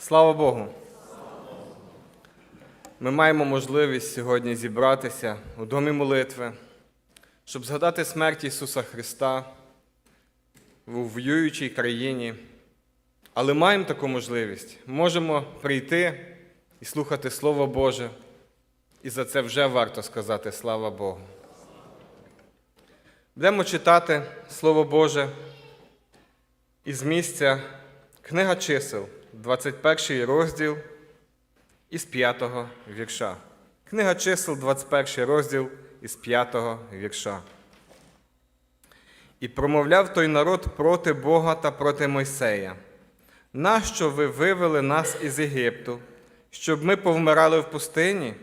Слава Богу! Ми маємо можливість сьогодні зібратися у домі молитви, щоб згадати смерть Ісуса Христа в воюючій країні. Але маємо таку можливість. Можемо прийти і слухати Слово Боже. І за це вже варто сказати слава Богу. Будемо читати Слово Боже із місця Книга чисел, 21 розділ із 5 вірша. Книга чисел, 21 розділ із 5 вірша. І промовляв той народ проти Бога та проти Мойсея. Нащо ви вивели нас із Єгипту, щоб ми повмирали в пустині?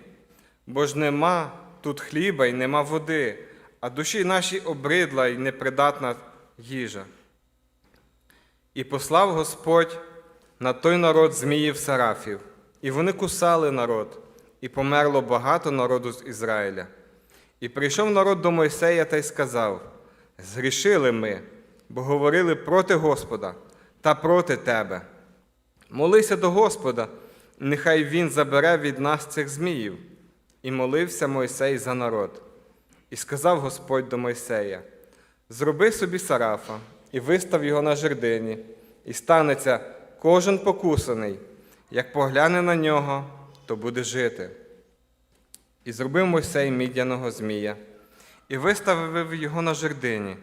Бо ж нема тут хліба і нема води, а душі наші обридла і непридатна їжа. І послав Господь на той народ зміїв сарафів, і вони кусали народ, і померло багато народу з Ізраїля. І прийшов народ до Мойсея та й сказав: Згрішили ми, бо говорили проти Господа та проти тебе. Молися до Господа, нехай Він забере від нас цих зміїв. І молився Мойсей за народ. І сказав Господь до Мойсея: Зроби собі сарафа і вистав його на жердині, і станеться кожен покусаний, як погляне на нього, то буде жити. І зробив Мойсей мідяного змія, і виставив його на жердині.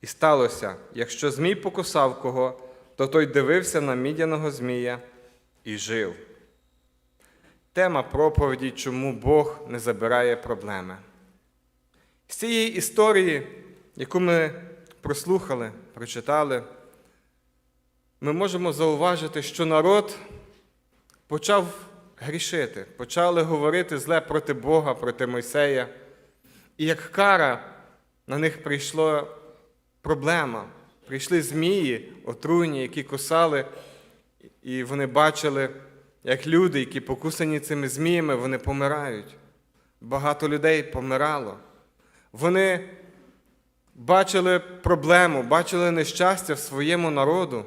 І сталося, якщо змій покусав кого, то той дивився на мідяного змія і жив. Тема проповіді, чому Бог не забирає проблеми. З цієї історії, яку ми прослухали, прочитали, ми можемо зауважити, що народ почав грішити, почали говорити зле проти Бога, проти Мойсея. І як кара на них прийшла проблема. Прийшли змії, отруйні, які кусали, і вони бачили, як люди, які покусані цими зміями, вони помирають. Багато людей помирало. Вони бачили проблему, бачили нещастя в своєму народу.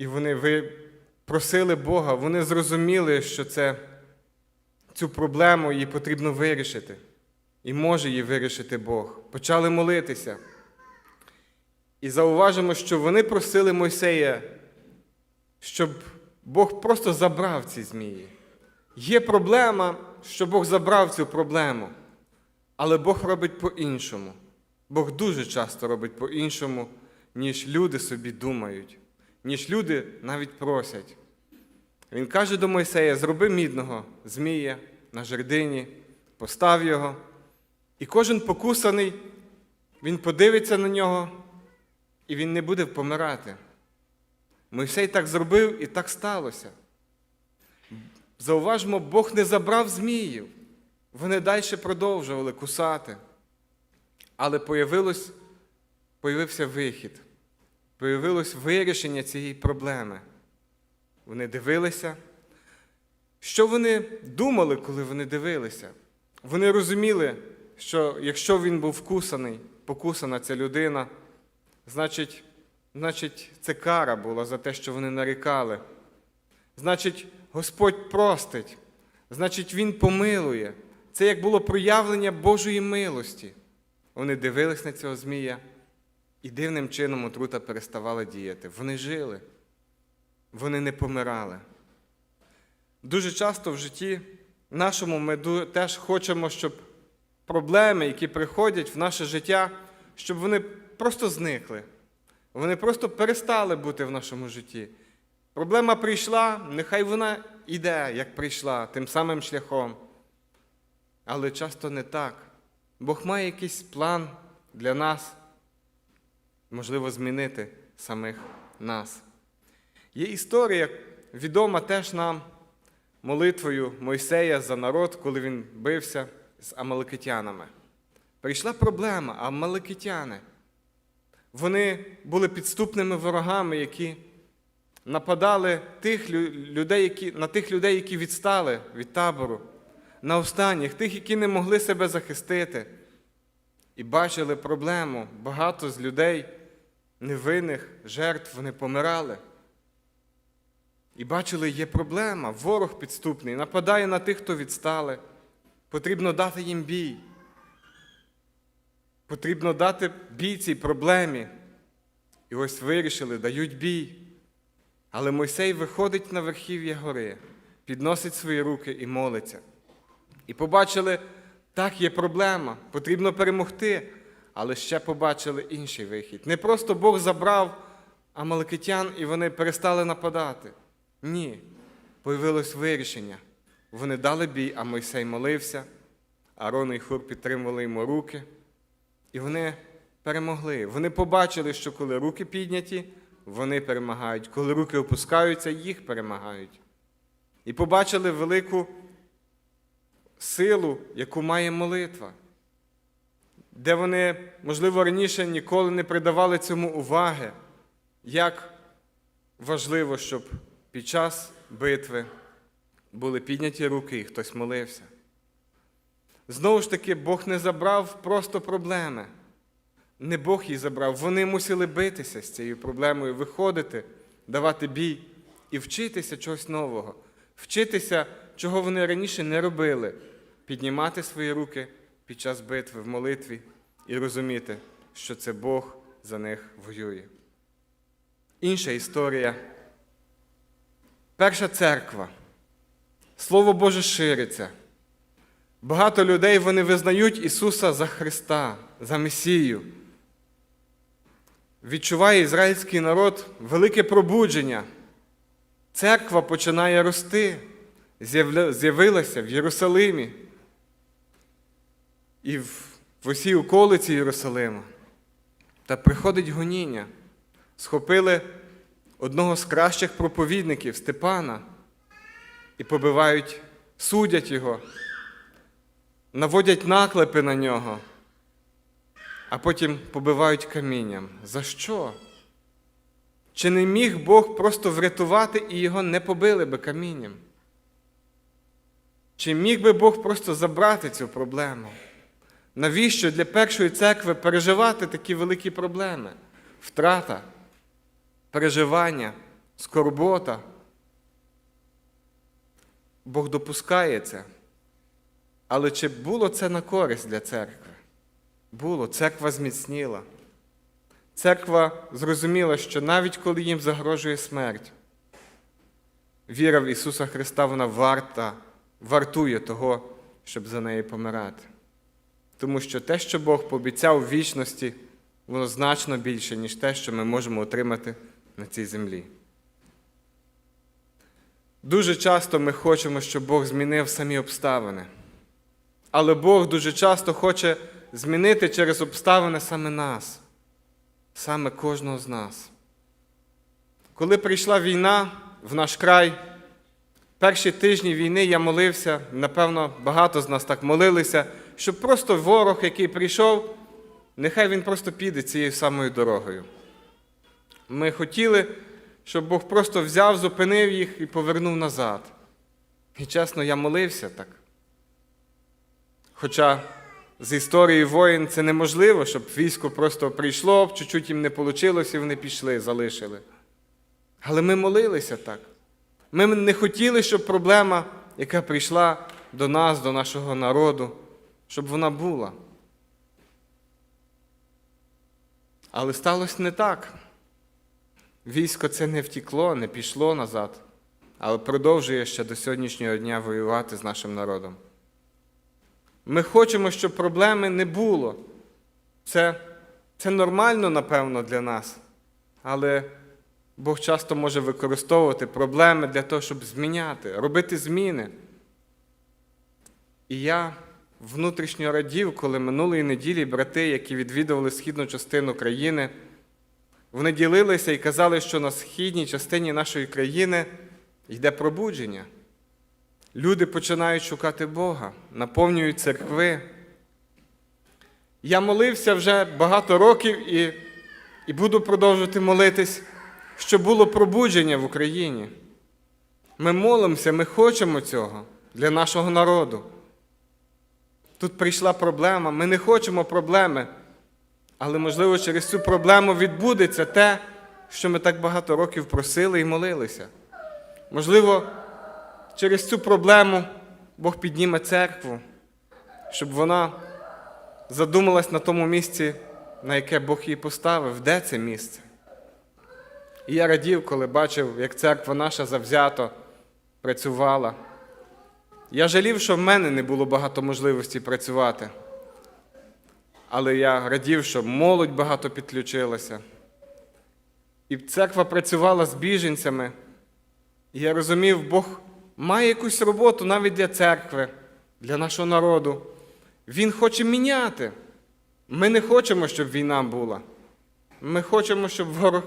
І вони ви просили Бога, вони зрозуміли, що це, цю проблему її потрібно вирішити. І може її вирішити Бог. Почали молитися. І зауважимо, що вони просили Мойсея, щоб Бог просто забрав ці змії. Є проблема, що Бог забрав цю проблему. Але Бог робить по-іншому. Бог дуже часто робить по-іншому, ніж люди собі думають, ніж люди навіть просять. Він каже до Мойсея: зроби мідного змія на жердині, постав його. І кожен покусаний, він подивиться на нього, і він не буде помирати. Мойсей так зробив і так сталося. Зауважмо, Бог не забрав зміїв. Вони далі продовжували кусати. Але появився вихід, появилось вирішення цієї проблеми. Вони дивилися. Що вони думали, коли вони дивилися? Вони розуміли, що якщо він був вкусаний, покусана ця людина, значить, значить, це кара була за те, що вони нарікали. Значить, Господь простить, значить, Він помилує. Це як було проявлення Божої милості. Вони дивились на цього Змія і дивним чином отрута переставала діяти. Вони жили, вони не помирали. Дуже часто в житті нашому ми теж хочемо, щоб проблеми, які приходять в наше життя, щоб вони просто зникли. Вони просто перестали бути в нашому житті. Проблема прийшла, нехай вона йде, як прийшла, тим самим шляхом. Але часто не так. Бог має якийсь план для нас, можливо, змінити самих нас. Є історія, відома теж нам молитвою Мойсея за народ, коли він бився з амаликитянами. Прийшла проблема, амаликитяни. Вони були підступними ворогами, які нападали тих людей, які, на тих людей, які відстали від табору, на останніх, тих, які не могли себе захистити. І бачили проблему. Багато з людей, невинних жертв, вони помирали. І бачили, є проблема, ворог підступний, нападає на тих, хто відстали. Потрібно дати їм бій. Потрібно дати бій цій проблемі. І ось вирішили, дають бій. Але Мойсей виходить на верхів'я гори, підносить свої руки і молиться. І побачили, так, є проблема, потрібно перемогти, але ще побачили інший вихід. Не просто Бог забрав амаликитян і вони перестали нападати. Ні, появилось вирішення. Вони дали бій, а Мойсей молився, Арон і Хур підтримували йому руки. І вони перемогли. Вони побачили, що коли руки підняті, вони перемагають. Коли руки опускаються, їх перемагають. І побачили велику силу, яку має молитва, де вони, можливо, раніше ніколи не придавали цьому уваги, як важливо, щоб під час битви були підняті руки і хтось молився. Знову ж таки, Бог не забрав просто проблеми. Не Бог її забрав. Вони мусили битися з цією проблемою, виходити, давати бій і вчитися чогось нового, вчитися, чого вони раніше не робили, піднімати свої руки під час битви в молитві і розуміти, що це Бог за них воює. Інша історія. Перша церква. Слово Боже шириться. Багато людей вони визнають Ісуса за Христа, за Месію. Відчуває ізраїльський народ велике пробудження. Церква починає рости, з'явилася в Єрусалимі і в, усій околиці Єрусалима. Та приходить гоніння. Схопили одного з кращих проповідників Степана і побивають, судять його, наводять наклепи на нього, а потім побивають камінням. За що? Чи не міг Бог просто врятувати і його не побили би камінням? Чи міг би Бог просто забрати цю проблему? Навіщо для першої церкви переживати такі великі проблеми? Втрата, переживання, скорбота. Бог допускає це. Але чи було це на користь для церкви? Було. Церква зміцніла. Церква зрозуміла, що навіть коли їм загрожує смерть, віра в Ісуса Христа вона варта, вартує того, щоб за неї помирати. Тому що те, що Бог пообіцяв у вічності, воно значно більше, ніж те, що ми можемо отримати на цій землі. Дуже часто ми хочемо, щоб Бог змінив самі обставини. Але Бог дуже часто хоче змінити через обставини саме нас, саме кожного з нас. Коли прийшла війна в наш край, перші тижні війни я молився, напевно, багато з нас так молилися, щоб просто ворог, який прийшов, нехай він просто піде цією самою дорогою. Ми хотіли, щоб Бог просто взяв, зупинив їх і повернув назад. І чесно, я молився так. Хоча з історії воїн це неможливо, щоб військо просто прийшло, чуть-чуть їм не вийшло, і вони пішли, залишили. Але ми молилися так. Ми не хотіли, щоб проблема, яка прийшла до нас, до нашого народу, щоб вона була. Але сталося не так. Військо це не втікло, не пішло назад, але продовжує ще до сьогоднішнього дня воювати з нашим народом. Ми хочемо, щоб проблеми не було. Це, це нормально, напевно, для нас. Але Бог часто може використовувати проблеми для того, щоб зміняти, робити зміни. І я внутрішньо радів, коли минулої неділі брати, які відвідували східну частину країни, вони ділилися і казали, що на східній частині нашої країни йде пробудження. Люди починають шукати Бога, наповнюють церкви. Я молився вже багато років і, і буду продовжувати молитись, щоб було пробудження в Україні. Ми молимося, ми хочемо цього для нашого народу. Тут прийшла проблема, ми не хочемо проблеми, але, можливо, через цю проблему відбудеться те, що ми так багато років просили і молилися. Можливо, через цю проблему Бог підніме церкву, щоб вона задумалась на тому місці, на яке Бог її поставив, де це місце. І я радів, коли бачив, як церква наша завзято працювала. Я жалів, що в мене не було багато можливостей працювати. Але я радів, що молодь багато підключилася. І церква працювала з біженцями. І я розумів, Бог має якусь роботу навіть для церкви, для нашого народу. Він хоче міняти. Ми не хочемо, щоб війна була. Ми хочемо, щоб ворог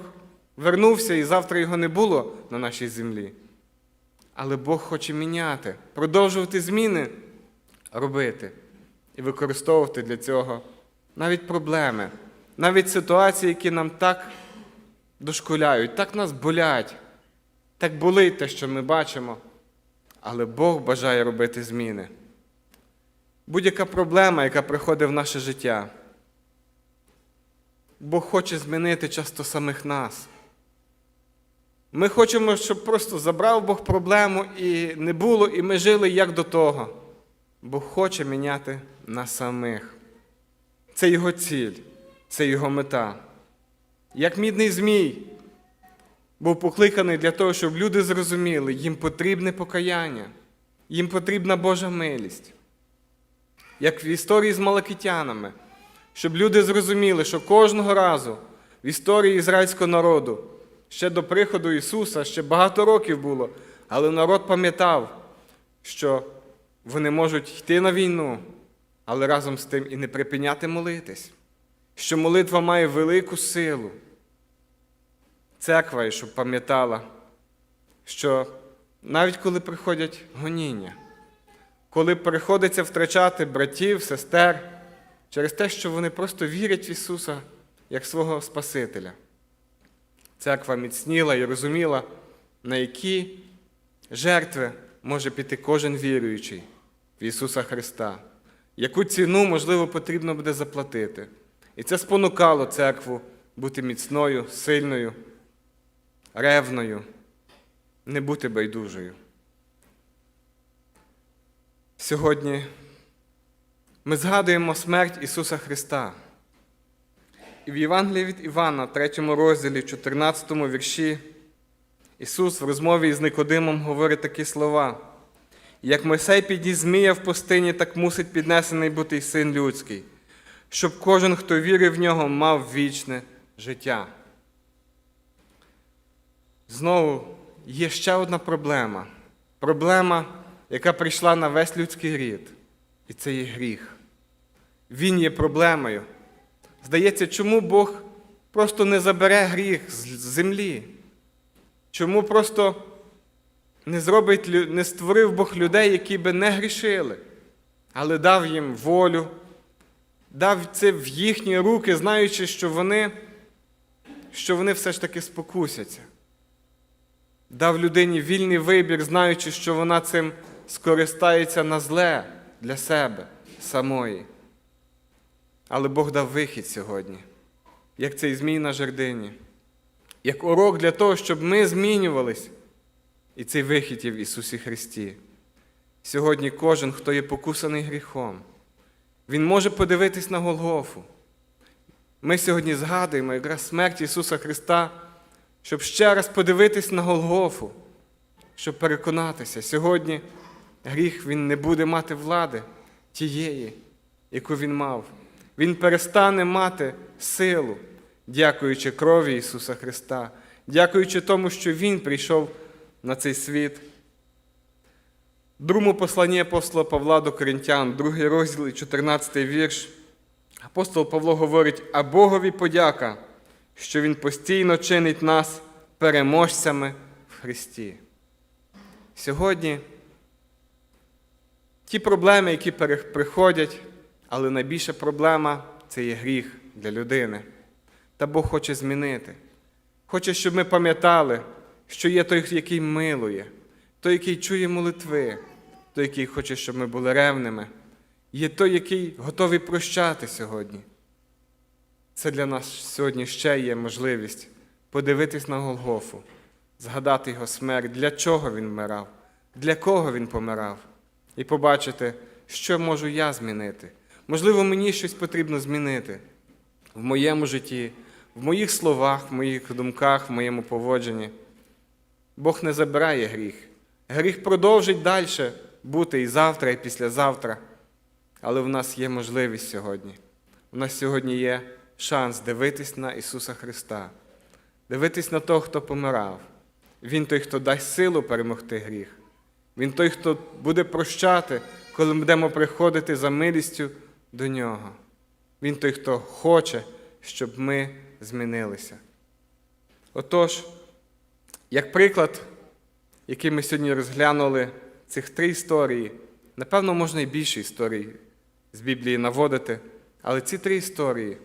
вернувся і завтра його не було на нашій землі. Але Бог хоче міняти, продовжувати зміни робити і використовувати для цього навіть проблеми, навіть ситуації, які нам так дошкуляють, так нас болять, так болить те, що ми бачимо. Але Бог бажає робити зміни. Будь-яка проблема, яка приходить в наше життя, Бог хоче змінити часто самих нас. Ми хочемо, щоб просто забрав Бог проблему і не було, і ми жили як до того. Бог хоче міняти нас самих. Це його ціль, це його мета. Як мідний змій був покликаний для того, щоб люди зрозуміли, їм потрібне покаяння, їм потрібна Божа милість. Як в історії з малакитянами, щоб люди зрозуміли, що кожного разу в історії ізраїльського народу, ще до приходу Ісуса, ще багато років було, але народ пам'ятав, що вони можуть йти на війну, але разом з тим і не припиняти молитись, що молитва має велику силу. Церква, щоб пам'ятала, що навіть коли приходять гоніння, коли приходиться втрачати братів, сестер через те, що вони просто вірять в Ісуса як свого Спасителя. Церква міцніла і розуміла, на які жертви може піти кожен віруючий в Ісуса Христа, яку ціну, можливо, потрібно буде заплатити. І це спонукало церкву бути міцною, сильною, ревною, не бути байдужою. Сьогодні ми згадуємо смерть Ісуса Христа. В Євангелії від Івана, 3 розділі, 14 вірші, Ісус в розмові з Никодимом говорить такі слова: як Мойсей підніс змія в пустині, так мусить піднесений бути й син людський, щоб кожен, хто вірив в нього, мав вічне життя. Знову є ще одна проблема. Проблема, яка прийшла на весь людський рід, і це є гріх. Він є проблемою. Здається, чому Бог просто не забере гріх з землі? Чому просто не зробить, не створив Бог людей, які би не грішили, але дав їм волю, дав це в їхні руки, знаючи, що вони, що вони все ж таки спокусяться. Дав людині вільний вибір, знаючи, що вона цим скористається на зле для себе самої. Але Бог дав вихід сьогодні, як цей змій на жердині, як урок для того, щоб ми змінювались. І цей вихід є в Ісусі Христі. Сьогодні кожен, хто є покусаний гріхом, Він може подивитись на Голгофу. Ми сьогодні згадуємо якраз смерть Ісуса Христа, щоб ще раз подивитись на Голгофу, щоб переконатися, сьогодні гріх Він не буде мати влади тієї, яку Він мав. Він перестане мати силу, дякуючи крові Ісуса Христа, дякуючи тому, що Він прийшов на цей світ. Другому посланні апостола Павла до Коринтян, другий розділ, 14 вірш. Апостол Павло говорить, а Богові подяка, що Він постійно чинить нас переможцями в Христі. Сьогодні ті проблеми, які приходять, але найбільша проблема це є гріх для людини. Та Бог хоче змінити. Хоче, щоб ми пам'ятали, що є той, який милує, той, який чує молитви, той, який хоче, щоб ми були ревними, є той, який готовий прощати сьогодні. Це для нас сьогодні ще є можливість подивитись на Голгофу, згадати Його смерть, для чого Він вмирав, для кого Він помирав, і побачити, що можу я змінити. Можливо, мені щось потрібно змінити в моєму житті, в моїх словах, в моїх думках, в моєму поводженні. Бог не забирає гріх. Гріх продовжить далі бути і завтра, і післязавтра. Але в нас є можливість сьогодні. У нас сьогодні є шанс дивитись на Ісуса Христа, дивитись на того, хто помирав. Він той, хто дасть силу перемогти гріх. Він той, хто буде прощати, коли ми будемо приходити за милістю до Нього. Він той, хто хоче, щоб ми змінилися. Отож, як приклад, який ми сьогодні розглянули, цих три історії, напевно, можна і більше історій з Біблії наводити, але ці три історії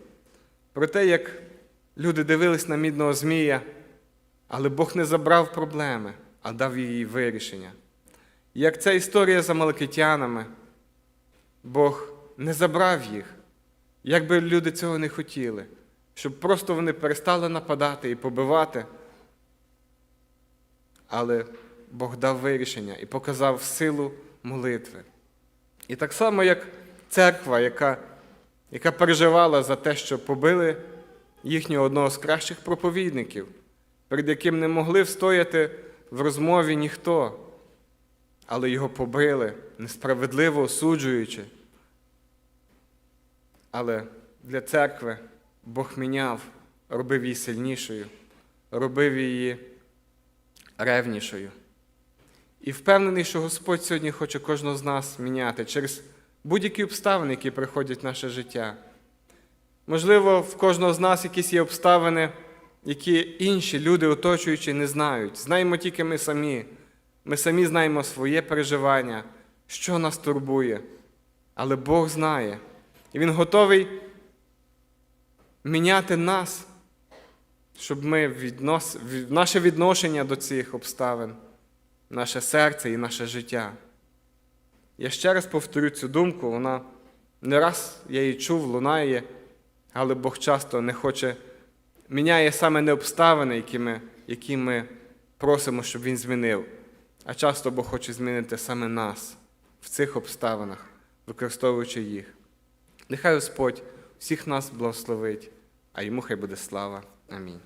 про те, як люди дивились на мідного Змія, але Бог не забрав проблеми, а дав її вирішення. Як ця історія з амаликитянами, Бог не забрав їх, як би люди цього не хотіли, щоб просто вони перестали нападати і побивати. Але Бог дав вирішення і показав силу молитви. І так само, як церква, яка, яка переживала за те, що побили їхнього одного з кращих проповідників, перед яким не могли встояти в розмові ніхто, але його побили, несправедливо осуджуючи. Але для церкви Бог міняв, робив її сильнішою, робив її ревнішою. І впевнений, що Господь сьогодні хоче кожного з нас міняти через будь-які обставини, які приходять в наше життя. Можливо, в кожного з нас якісь є обставини, які інші люди, оточуючі, не знають. Знаємо тільки ми самі. Ми самі знаємо своє переживання, що нас турбує. Але Бог знає. Він готовий міняти нас, щоб ми віднос... наше відношення до цих обставин, наше серце і наше життя. Я ще раз повторю цю думку, вона не раз я її чув, лунає, але Бог часто не хоче, міняє саме не обставини, які ми, які ми просимо, щоб Він змінив, а часто Бог хоче змінити саме нас в цих обставинах, використовуючи їх. Нехай Господь всіх нас благословить, а йому хай буде слава. Амінь.